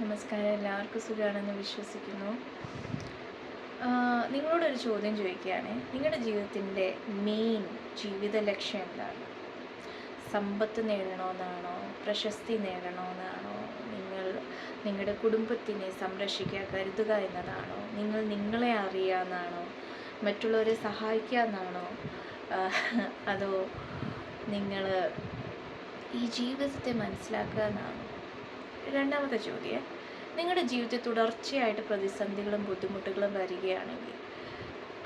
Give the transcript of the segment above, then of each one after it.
നമസ്കാരം. എല്ലാവർക്കും സുഖമാണെന്ന് വിശ്വസിക്കുന്നു. നിങ്ങളോടൊരു ചോദ്യം ചോദിക്കുകയാണ്. നിങ്ങളുടെ ജീവിതത്തിന്റെ മെയിൻ ജീവിത ലക്ഷ്യം എന്താണ്? സമ്പത്ത് നേടണമെന്നാണോ? പ്രശസ്തി നേടണമെന്നാണോ? നിങ്ങൾ നിങ്ങളുടെ കുടുംബത്തിനെ സംരക്ഷിക്കുക കരുതുക എന്നതാണോ? നിങ്ങൾ നിങ്ങളെ അറിയുക എന്നാണോ? മറ്റുള്ളവരെ സഹായിക്കുക എന്നാണോ? അതോ നിങ്ങൾ ഈ ജീവിതത്തെ മനസ്സിലാക്കുക എന്നാണോ? രണ്ടാമത്തെ ചോദ്യം. നിങ്ങളുടെ ജീവിതത്തിൽ തുടർച്ചയായിട്ട് പ്രതിസന്ധികളും ബുദ്ധിമുട്ടുകളും വരികയാണെങ്കിൽ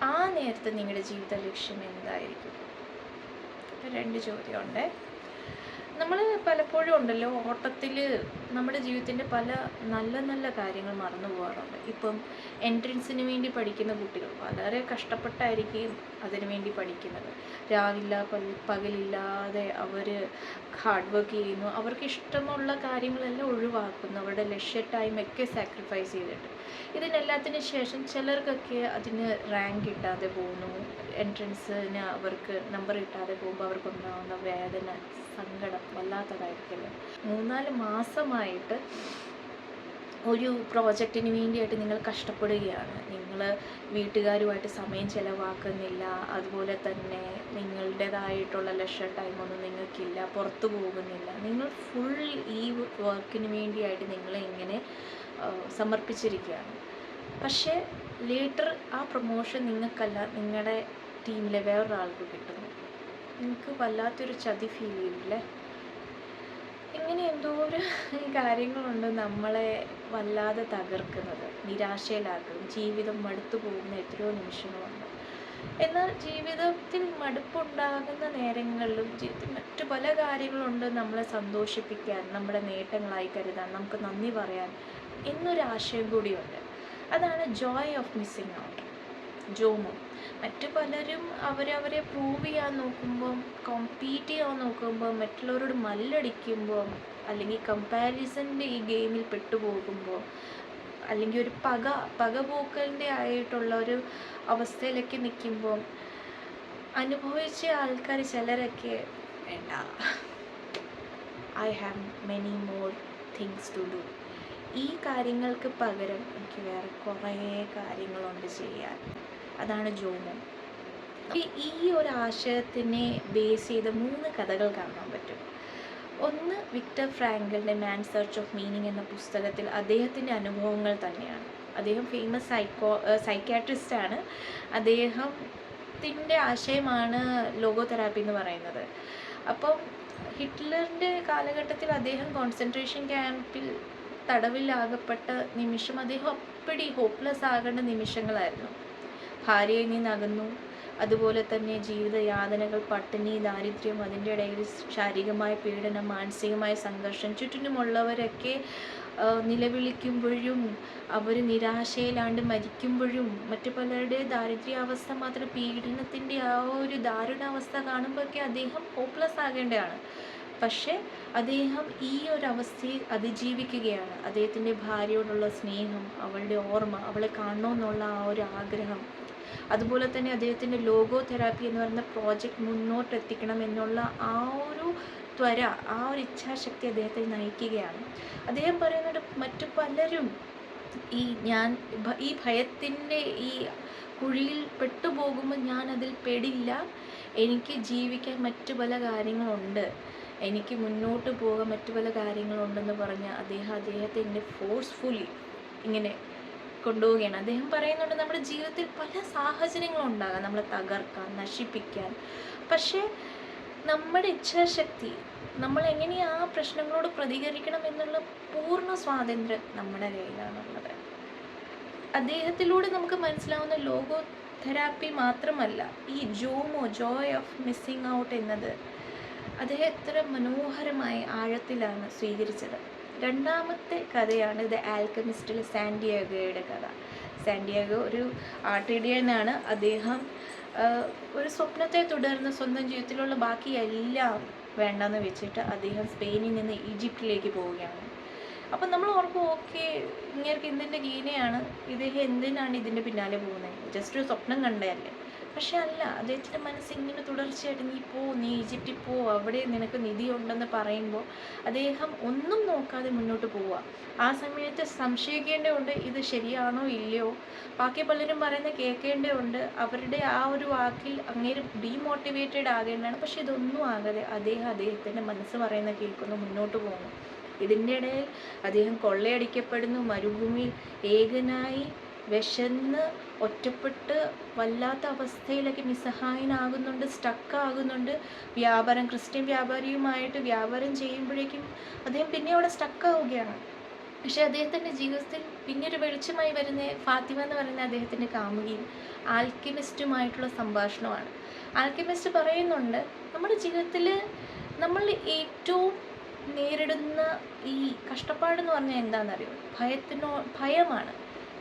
ആ നേരത്തെ നിങ്ങളുടെ ജീവിത ലക്ഷ്യം എന്തായിരിക്കും? രണ്ട് ചോദ്യമുണ്ട്. നമ്മൾ പലപ്പോഴും ഉണ്ടല്ലോ ഓട്ടത്തിൽ നമ്മുടെ ജീവിതത്തിന്റെ പല നല്ല നല്ല കാര്യങ്ങൾ മറന്നു പോകാറുണ്ട് ഇപ്പം എൻട്രൻസിന് വേണ്ടി പഠിക്കുന്ന കുട്ടികൾ വളരെ കഷ്ടപ്പെട്ടായിരിക്കും അതിനു വേണ്ടി പഠിക്കുന്നത്. രാവില്ല പകലില്ലാതെ അവർ ഹാർഡ് വർക്ക് ചെയ്യുന്നു. അവർക്ക് ഇഷ്ടമുള്ള കാര്യങ്ങളെല്ലാം ഒഴിവാക്കുന്നു. അവരുടെ ലക്ഷ്യ ടൈമൊക്കെ സാക്രിഫൈസ് ചെയ്തിട്ട്. ഇതിനെല്ലാത്തിനും ശേഷം ചിലർക്കൊക്കെ അതിന് റാങ്ക് കിട്ടാതെ പോകുന്നു. എൻട്രൻസിന് അവർക്ക് നമ്പർ കിട്ടാതെ പോകുമ്പോൾ അവർക്കുണ്ടാകുന്ന വേദന സങ്കടം വല്ലാത്തതായിരിക്കുമല്ലോ മൂന്നാൽ മാസമായിട്ട് ഒരു പ്രോജക്റ്റിന് വേണ്ടിയായിട്ട് നിങ്ങൾ കഷ്ടപ്പെടുകയാണ്. നിങ്ങൾ വീട്ടുകാരുമായിട്ട് സമയം ചിലവാക്കുന്നില്ല. അതുപോലെ തന്നെ നിങ്ങളുടേതായിട്ടുള്ള ലക്ഷ ടൈമൊന്നും നിങ്ങൾക്കില്ല. പുറത്തു പോകുന്നില്ല. നിങ്ങൾ ഫുൾ ഈ വർക്കിന് വേണ്ടിയായിട്ട് നിങ്ങളെ ഇങ്ങനെ സമർപ്പിച്ചിരിക്കുകയാണ്. പക്ഷേ ലേറ്റർ ആ പ്രൊമോഷൻ നിങ്ങൾക്കല്ല നിങ്ങളുടെ ടീമിലെ വേറൊരാൾക്ക് കിട്ടുന്നു നിങ്ങൾക്ക് വല്ലാത്തൊരു ചതി ഫീൽ ചെയ്യില്ലേ ഇങ്ങനെ എന്തോ ഒരു കാര്യങ്ങളുണ്ട് നമ്മളെ വല്ലാതെ തകർക്കുന്നത് നിരാശയിലാക്കും ജീവിതം മടുത്തു പോകുന്ന എത്രയോ നിമിഷങ്ങളുണ്ട്. എന്നാൽ ജീവിതത്തിൽ മടുപ്പുണ്ടാകുന്ന നേരങ്ങളിലും ജീവിതത്തിൽ മറ്റു പല കാര്യങ്ങളുണ്ട് നമ്മളെ സന്തോഷിപ്പിക്കാൻ നമ്മുടെ നേട്ടങ്ങളായി കരുതാൻ നമുക്ക് നന്ദി പറയാൻ എന്നൊരു ആശയം കൂടിയുണ്ട്. അതാണ് joy of missing out JOMO. മറ്റു പലരും അവരവരെ പ്രൂവ് ചെയ്യാൻ നോക്കുമ്പം കോമ്പീറ്റ് ചെയ്യാൻ നോക്കുമ്പോൾ മറ്റുള്ളവരോട് മല്ലടിക്കുമ്പോൾ അല്ലെങ്കിൽ കമ്പാരിസന്റെ ഈ ഗെയിമിൽ പെട്ടുപോകുമ്പോൾ അല്ലെങ്കിൽ ഒരു പക പകപോക്കലിന്റെ ആയിട്ടുള്ള ഒരു അവസ്ഥയിലൊക്കെ നിൽക്കുമ്പോൾ അനുഭവിച്ച ആൾക്കാർ ചിലരൊക്കെ വേണ്ട. I have many more things to do ഈ കാര്യങ്ങൾക്ക് പകരം എനിക്ക് വേറെ കുറേ കാര്യങ്ങളുണ്ട് ചെയ്യാൻ. അതാണ് ജോമോ. ഈ- ഒരു ആശയത്തിനെ ബേസ് ചെയ്ത മൂന്ന് കഥകൾ കാണാൻ പറ്റും. ഒന്ന് വിക്ടർ ഫ്രാങ്കലിന്റെ മാൻ സെർച്ച് ഓഫ് മീനിങ് എന്ന പുസ്തകത്തിൽ അദ്ദേഹത്തിന്റെ അനുഭവങ്ങൾ തന്നെയാണ്. അദ്ദേഹം ഫേമസ് സൈക്കോ സൈക്യാട്രിസ്റ്റ് ആണ്. അദ്ദേഹത്തിന്റെ ആശയമാണ് ലോഗോ തെറാപ്പി എന്ന് പറയുന്നത്. അപ്പം ഹിറ്റ്ലറിന്റെ കാലഘട്ടത്തിൽ അദ്ദേഹം കോൺസെൻട്രേഷൻ ക്യാമ്പിൽ തടവിലാകപ്പെട്ട നിമിഷം അദ്ദേഹം അപ്പടി ഹോപ്പ്ലെസ് ആകേണ്ട നിമിഷങ്ങളായിരുന്നു. ഭാര്യയിൽ നിന്നകന്നു അതുപോലെ തന്നെ ജീവിത യാതനകൾ പട്ടിണി ദാരിദ്ര്യം അതിന്റെ ഇടയിൽ ശാരീരികമായ പീഡനം മാനസികമായ സംഘർഷം ചുറ്റിനുമുള്ളവരൊക്കെ നിലവിളിക്കുമ്പോഴും അവർ നിരാശയിലാണ്ട് മരിക്കുമ്പോഴും മറ്റു പലരുടെ ദാരിദ്ര്യാവസ്ഥ മാത്രം പീഡനത്തിന്റെ ആ ഒരു ദാരുണാവസ്ഥ കാണുമ്പോഴൊക്കെ അദ്ദേഹം ഹോപ്പ്ലെസ് ആകേണ്ടതാണ്. പക്ഷേ അദ്ദേഹം ഈ ഒരു അവസ്ഥയിൽ അതിജീവിക്കുകയാണ്. അദ്ദേഹത്തിന്റെ ഭാര്യയോടുള്ള സ്നേഹം അവളുടെ ഓർമ്മ അവളെ കാണണമെന്നുള്ള ആ ഒരു ആഗ്രഹം. അതുപോലെ തന്നെ അദ്ദേഹത്തിന്റെ ലോഗോ തെറാപ്പി എന്ന് പറയുന്ന പ്രോജക്റ്റ് മുന്നോട്ട് എത്തിക്കണം എന്നുള്ള ആ ഒരു ത്വര ആ ഒരു ഇച്ഛാശക്തി അദ്ദേഹത്തെ നയിക്കുകയാണ്. അദ്ദേഹം പറയുന്നത് മറ്റു പലരും ഈ ഞാൻ ഈ ഭയത്തിന്റെ ഈ കുഴിയിൽ പെട്ടുപോകുമ്പോൾ ഞാൻ അതിൽ പെടില്ല. എനിക്ക് ജീവിക്കാൻ മറ്റു പല കാര്യങ്ങളുണ്ട്. എനിക്ക് മുന്നോട്ട് പോകാൻ മറ്റു പല കാര്യങ്ങളുണ്ടെന്ന് പറഞ്ഞ് അദ്ദേഹം അദ്ദേഹത്തെ എന്നെ ഫോഴ്സ്ഫുള്ളി ഇങ്ങനെ കൊണ്ടുപോവുകയാണ്. അദ്ദേഹം പറയുന്നുണ്ട് നമ്മുടെ ജീവിതത്തിൽ പല സാഹചര്യങ്ങളും ഉണ്ടാകാം നമ്മളെ തകർക്കാൻ നശിപ്പിക്കാൻ. പക്ഷേ നമ്മുടെ ഇച്ഛാശക്തി നമ്മൾ എങ്ങനെയാ ആ പ്രശ്നങ്ങളോട് പ്രതികരിക്കണം എന്നുള്ള പൂർണ സ്വാതന്ത്ര്യം നമ്മുടെ കയ്യിലാണുള്ളത്. അദ്ദേഹത്തിലൂടെ നമുക്ക് മനസ്സിലാവുന്ന ലോഗോ തെറാപ്പി മാത്രമല്ല ഈ JOMO joy of missing out എന്നത് അദ്ദേഹം എത്ര മനോഹരമായി ആഴത്തിലാണ് സ്വീകരിച്ചത്. രണ്ടാമത്തെ കഥയാണ് ദ ആൽക്കമിസ്റ്റിലെ സാൻഡിയാഗോയുടെ കഥ. സാൻഡിയാഗോ ഒരു ആർട്ടിഡിയനാണ് അദ്ദേഹം ഒരു സ്വപ്നത്തെ തുടർന്ന് സ്വന്തം ജീവിതത്തിലുള്ള ബാക്കി എല്ലാം വേണ്ടെന്ന് വെച്ചിട്ട് അദ്ദേഹം സ്പെയിനിൽ നിന്ന് ഈജിപ്തിലേക്ക് പോവുകയാണ്. അപ്പം നമ്മൾ ഓർക്കും ഓക്കെ ഇങ്ങനെ എന്തിന്റെ ഗീനയാണ് ഇദ്ദേഹം എന്തിനാണ് ഇതിന്റെ പിന്നാലെ പോകുന്നത്? ജസ്റ്റ് ഒരു സ്വപ്നം കണ്ടതല്ലേ? പക്ഷെ അല്ല അദ്ദേഹത്തിന്റെ മനസ്സ് ഇങ്ങനെ തുടർച്ചയായിട്ട് നീ പോ നീ ഈജിപ്തിൽ പോ അവിടെ നിനക്ക് നിധി ഉണ്ടെന്ന് പറയുമ്പോൾ അദ്ദേഹം ഒന്നും നോക്കാതെ മുന്നോട്ട് പോവുക. ആ സമയത്ത് സംശയിക്കേണ്ടതുണ്ട് ഇത് ശരിയാണോ ഇല്ലയോ? ബാക്കി പലരും പറയുന്നത് കേൾക്കേണ്ടതുണ്ട്. അവരുടെ ആ ഒരു വാക്കിൽ അങ്ങേര് ഡീമോട്ടിവേറ്റഡ് ആകേണ്ടതാണ്. പക്ഷെ ഇതൊന്നും ആകാതെ അദ്ദേഹം അദ്ദേഹത്തിന്റെ മനസ്സ് പറയുന്ന കേൾക്കുന്നു മുന്നോട്ട് പോകുന്നു. ഇതിന്റെ ഇടയിൽ അദ്ദേഹം കൊള്ളയടിക്കപ്പെടുന്നു മരുഭൂമിയിൽ ഏകനായി വിശന്ന് ഒറ്റപ്പെട്ട് വല്ലാത്ത അവസ്ഥയിലൊക്കെ നിസ്സഹായനാകുന്നുണ്ട് സ്റ്റക്കാകുന്നുണ്ട് വ്യാപാരം ക്രിസ്ത്യൻ വ്യാപാരിയുമായിട്ട് വ്യാപാരം ചെയ്യുമ്പോഴേക്കും അദ്ദേഹം പിന്നെ അവിടെ സ്റ്റക്കാവുകയാണ് പക്ഷെ അദ്ദേഹത്തിന്റെ ജീവിതത്തിൽ പിന്നെ ഒരു വെളിച്ചമായി വരുന്ന ഫാത്തിമ എന്ന് പറയുന്ന അദ്ദേഹത്തിന്റെ കാമുകിയും ആൽക്കിമിസ്റ്റുമായിട്ടുള്ള സംഭാഷണമാണ് ആൽക്കിമിസ്റ്റ് പറയുന്നുണ്ട് നമ്മുടെ ജീവിതത്തിൽ നമ്മൾ ഏറ്റവും നേരിടുന്ന ഈ കഷ്ടപ്പാടെന്ന് പറഞ്ഞാൽ എന്താണെന്നറിയോ? ഭയത്തിനോ ഭയമാണ്.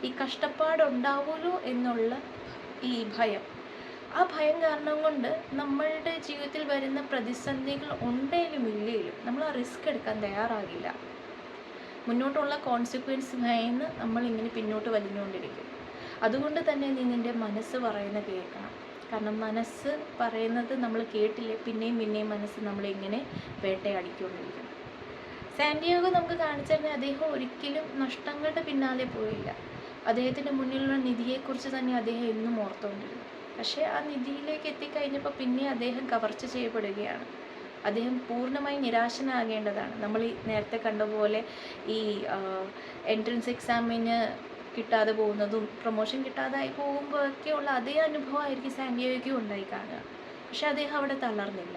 ഈ കഷ്ടപ്പാടുണ്ടാവുമല്ലോ എന്നുള്ള ഈ ഭയം. ആ ഭയം കാരണം കൊണ്ട് നമ്മളുടെ ജീവിതത്തിൽ വരുന്ന പ്രതിസന്ധികൾ ഉണ്ടെങ്കിലും ഇല്ലെങ്കിലും നമ്മൾ ആ റിസ്ക് എടുക്കാൻ തയ്യാറാകില്ല. മുന്നോട്ടുള്ള കോൺസിക്വൻസ് ഭയന്ന് നമ്മൾ ഇങ്ങനെ പിന്നോട്ട് വലിഞ്ഞുകൊണ്ടിരിക്കും. അതുകൊണ്ട് തന്നെ നീ നിന്റെ മനസ്സ് പറയുന്ന കേൾക്കണം. കാരണം മനസ്സ് പറയുന്നത് നമ്മൾ കേട്ടില്ലേ പിന്നെയും പിന്നെയും മനസ്സ് നമ്മളിങ്ങനെ വേട്ടയാടിക്കൊണ്ടിരിക്കും സാൻഡിയോഗ നമുക്ക് കാണിച്ചു അദ്ദേഹം ഒരിക്കലും നഷ്ടങ്ങളുടെ പിന്നാലെ പോയില്ല. അദ്ദേഹത്തിന്റെ മുന്നിലുള്ള നിധിയെക്കുറിച്ച് തന്നെ അദ്ദേഹം എന്നും ഓർത്തുകൊണ്ടിരുന്നു. പക്ഷേ ആ നിധിയിലേക്ക് എത്തിക്കഴിഞ്ഞപ്പോൾ പിന്നെ അദ്ദേഹം കവർച്ച ചെയ്യപ്പെടുകയാണ്. അദ്ദേഹം പൂർണമായി നിരാശനാകേണ്ടതാണ്. നമ്മൾ ഈ നേരത്തെ കണ്ട പോലെ ഈ എൻട്രൻസ് എക്സാമിന് കിട്ടാതെ പോകുന്നതും പ്രൊമോഷൻ കിട്ടാതായി പോകുമ്പോഴൊക്കെയുള്ള അതേ അനുഭവമായിരിക്കും സാൻഡിയോയ്ക്കും ഉണ്ടായി കാണുക. പക്ഷെ അദ്ദേഹം അവിടെ തളർന്നില്ല.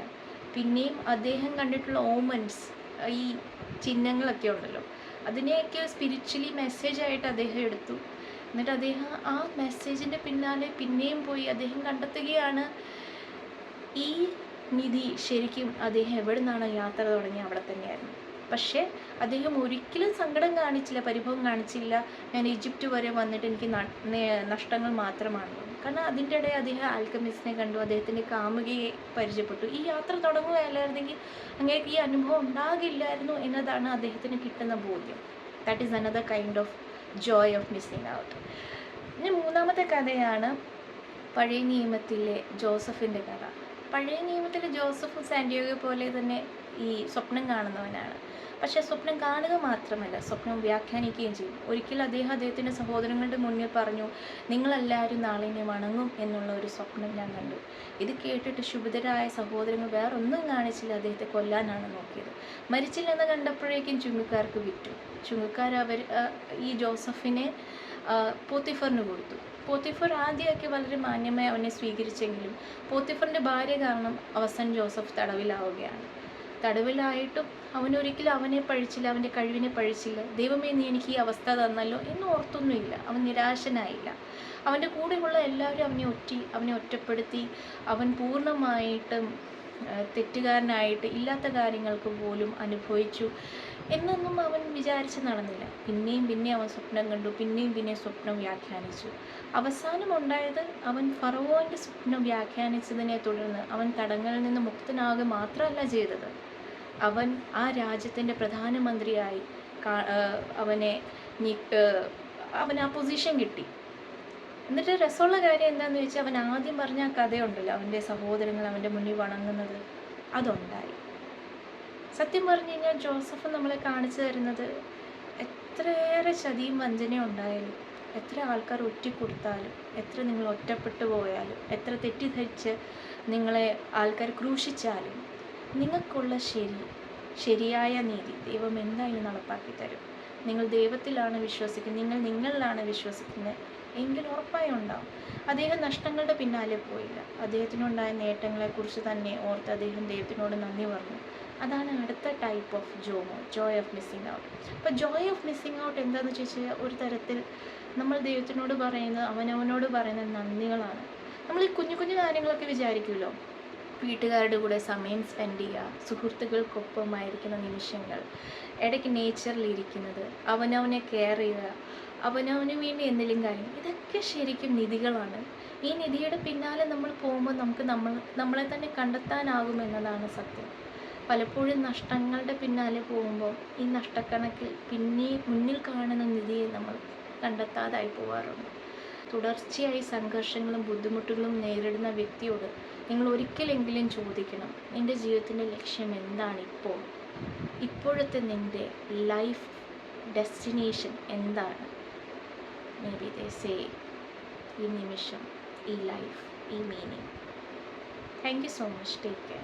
പിന്നെയും അദ്ദേഹം കണ്ടിട്ടുള്ള ഓമൻസ് ഈ ചിഹ്നങ്ങളൊക്കെ ഉണ്ടല്ലോ. അതിനെയൊക്കെ സ്പിരിച്വലി മെസ്സേജായിട്ട് അദ്ദേഹം എടുത്തു. എന്നിട്ട് അദ്ദേഹം ആ മെസ്സേജിന്റെ പിന്നാലെ പിന്നെയും പോയി അദ്ദേഹം കണ്ടെത്തുകയാണ്. ഈ നിധി ശരിക്കും അദ്ദേഹം എവിടെ നിന്നാണ് യാത്ര തുടങ്ങി അവിടെ തന്നെയായിരുന്നു. പക്ഷേ അദ്ദേഹം ഒരിക്കലും സങ്കടം കാണിച്ചില്ല പരിഭവം കാണിച്ചില്ല. ഞാൻ ഈജിപ്റ്റ് വരെ വന്നിട്ട് എനിക്ക് നഷ്ടങ്ങൾ മാത്രമാണ്. കാരണം അതിന്റെ ഇടയിൽ അദ്ദേഹം ആൽക്കമിസ്റ്റിനെ കണ്ടു അദ്ദേഹത്തിന്റെ കാമുകയെ പരിചയപ്പെട്ടു. ഈ യാത്ര തുടങ്ങുകയല്ലായിരുന്നെങ്കിൽ അങ്ങേക്ക് ഈ അനുഭവം ഉണ്ടാകില്ലായിരുന്നു എന്നതാണ് അദ്ദേഹത്തിന് കിട്ടുന്ന ബോധ്യം. That is another kind of joy of missing out ഇനി മൂന്നാമത്തെ കഥയാണ് പഴയ നിയമത്തിലെ ജോസഫിന്റെ കഥ. പഴയ നിയമത്തിലെ ജോസഫും സാൻഡിയോഗെ പോലെ തന്നെ ഈ സ്വപ്നം കാണുന്നവനാണ്. പക്ഷേ സ്വപ്നം കാണുക മാത്രമല്ല സ്വപ്നം വ്യാഖ്യാനിക്കുകയും ചെയ്യും. ഒരിക്കൽ അദ്ദേഹം അദ്ദേഹത്തിന്റെ സഹോദരങ്ങളുടെ മുന്നിൽ പറഞ്ഞു നിങ്ങളെല്ലാവരും നാളെ എന്നെ വണങ്ങും എന്നുള്ള ഒരു സ്വപ്നം ഞാൻ കണ്ടു. ഇത് കേട്ടിട്ട് ശുഭിതരായ സഹോദരങ്ങൾ വേറൊന്നും കാണിച്ചില്ല അദ്ദേഹത്തെ കൊല്ലാനാണ് നോക്കിയത്. മരിച്ചില്ലെന്ന് കണ്ടപ്പോഴേക്കും ചുങ്കക്കാർക്ക് വിറ്റു. ചുങ്കക്കാർ അവർ ഈ ജോസഫിനെ പോത്തിഫറിന് കൊടുത്തു. പോത്തിഫർ ആദ്യമൊക്കെ വളരെ മാന്യമായി അവനെ സ്വീകരിച്ചെങ്കിലും പോത്തിഫറിന്റെ ഭാര്യ കാരണം അവസാനം ജോസഫ് തടവിലാവുകയാണ്. തടവിലായിട്ടും അവനൊരിക്കലും അവനെ പഴിച്ചില്ല അവന്റെ കഴിവിനെ പഴിച്ചില്ല. ദൈവമേ നീ എനിക്ക് ഈ അവസ്ഥ തന്നല്ലോ എന്ന് ഓർത്തൊന്നുമില്ല. അവൻ നിരാശനായില്ല. അവന്റെ കൂടെയുള്ള എല്ലാവരും അവനെ ഒറ്റി അവനെ ഒറ്റപ്പെടുത്തി അവൻ പൂർണമായിട്ടും തെറ്റുകാരനായിട്ട് ഇല്ലാത്ത കാര്യങ്ങൾക്ക് പോലും അനുഭവിച്ചു എന്നൊന്നും അവൻ വിചാരിച്ച് നടന്നില്ല. പിന്നെയും പിന്നെ അവൻ സ്വപ്നം കണ്ടു പിന്നെയും പിന്നെ സ്വപ്നം വ്യാഖ്യാനിച്ചു. അവസാനം ഉണ്ടായത് അവൻ ഫറവോന്റെ സ്വപ്നം വ്യാഖ്യാനിച്ചതിനെ തുടർന്ന് അവൻ തടങ്ങളിൽ നിന്ന് മുക്തനാകുക മാത്രമല്ല ചെയ്തത്. അവൻ ആ രാജ്യത്തിന്റെ പ്രധാനമന്ത്രിയായി അവനെ അവന് ആ പൊസിഷൻ കിട്ടി. എന്നിട്ട് രസമുള്ള കാര്യം എന്താണെന്ന് വെച്ചാൽ അവൻ ആദ്യം പറഞ്ഞ ആ കഥയുണ്ടല്ലോ അവന്റെ സഹോദരങ്ങൾ അവന്റെ മുന്നിൽ വണങ്ങുന്നത്. അതുണ്ടായി. സത്യം പറഞ്ഞു കഴിഞ്ഞാൽ ജോസഫ് നമ്മളെ കാണിച്ചു തരുന്നത് എത്രയേറെ ചതിയും വഞ്ചനയും ഉണ്ടായാലും എത്ര ആൾക്കാർ ഒറ്റിക്കൊടുത്താലും എത്ര നിങ്ങൾ ഒറ്റപ്പെട്ടു പോയാലും എത്ര തെറ്റിദ്ധരിച്ച് നിങ്ങളെ ആൾക്കാർ ക്രൂശിച്ചാലും നിങ്ങൾക്കുള്ള ശരി ശരിയായ നീതി ദൈവം എന്തായാലും നടപ്പാക്കി തരും. നിങ്ങൾ ദൈവത്തിലാണ് വിശ്വസിക്കുന്നത് നിങ്ങൾ നിങ്ങളിലാണ് വിശ്വസിക്കുന്നത്. എങ്കിൽ ഉറപ്പായും ഉണ്ടാവും. അദ്ദേഹം നഷ്ടങ്ങളുടെ പിന്നാലെ പോയില്ല. അദ്ദേഹത്തിനുണ്ടായ നേട്ടങ്ങളെക്കുറിച്ച് തന്നെ ഓർത്ത് അദ്ദേഹം ദൈവത്തിനോട് നന്ദി പറഞ്ഞു. അതാണ് അടുത്ത type of JOMO joy of missing out അപ്പോൾ ജോയ് ഓഫ് മിസ്സിങ് ഔട്ട് എന്താണെന്ന് ചോദിച്ചാൽ ഒരു തരത്തിൽ നമ്മൾ ദൈവത്തിനോട് പറയുന്നത് അവനവനോട് പറയുന്ന നന്ദികളാണ്. നമ്മൾ ഈ കുഞ്ഞു കുഞ്ഞു കാര്യങ്ങളൊക്കെ വിചാരിക്കുമല്ലോ? വീട്ടുകാരുടെ കൂടെ സമയം സ്പെൻഡ് ചെയ്യുക. സുഹൃത്തുക്കൾക്കൊപ്പമായിരിക്കുന്ന നിമിഷങ്ങൾ. ഇടയ്ക്ക് നേച്ചറിൽ ഇരിക്കുന്നത് അവനവനെ കെയർ ചെയ്യുക അവനവന് വേണ്ടി എന്തെങ്കിലും കാര്യം. ഇതൊക്കെ ശരിക്കും നിധികളാണ്. ഈ നിധിയുടെ പിന്നാലെ നമ്മൾ പോകുമ്പോൾ നമുക്ക് നമ്മൾ നമ്മളെ തന്നെ കണ്ടെത്താനാകുമെന്നതാണ് സത്യം. പലപ്പോഴും നഷ്ടങ്ങളുടെ പിന്നാലെ പോകുമ്പോൾ ഈ നഷ്ടക്കണക്കിൽ പിന്നെ മുന്നിൽ കാണുന്ന നിധിയെ നമ്മൾ കണ്ടെത്താതായി പോകാറുണ്ട് തുടർച്ചയായി സംഘർഷങ്ങളും ബുദ്ധിമുട്ടുകളും നേരിടുന്ന വ്യക്തിയോട് നിങ്ങൾ ഒരിക്കലെങ്കിലും ചോദിക്കണം നിന്റെ ജീവിതത്തിന്റെ ലക്ഷ്യം എന്താണ് ഇപ്പോൾ? ഇപ്പോഴത്തെ നിന്റെ ലൈഫ് ഡെസ്റ്റിനേഷൻ എന്താണ്? മേ ബി ദേ ഈ നിമിഷം ഈ ലൈഫ് ഈ meaning. Thank you so much take care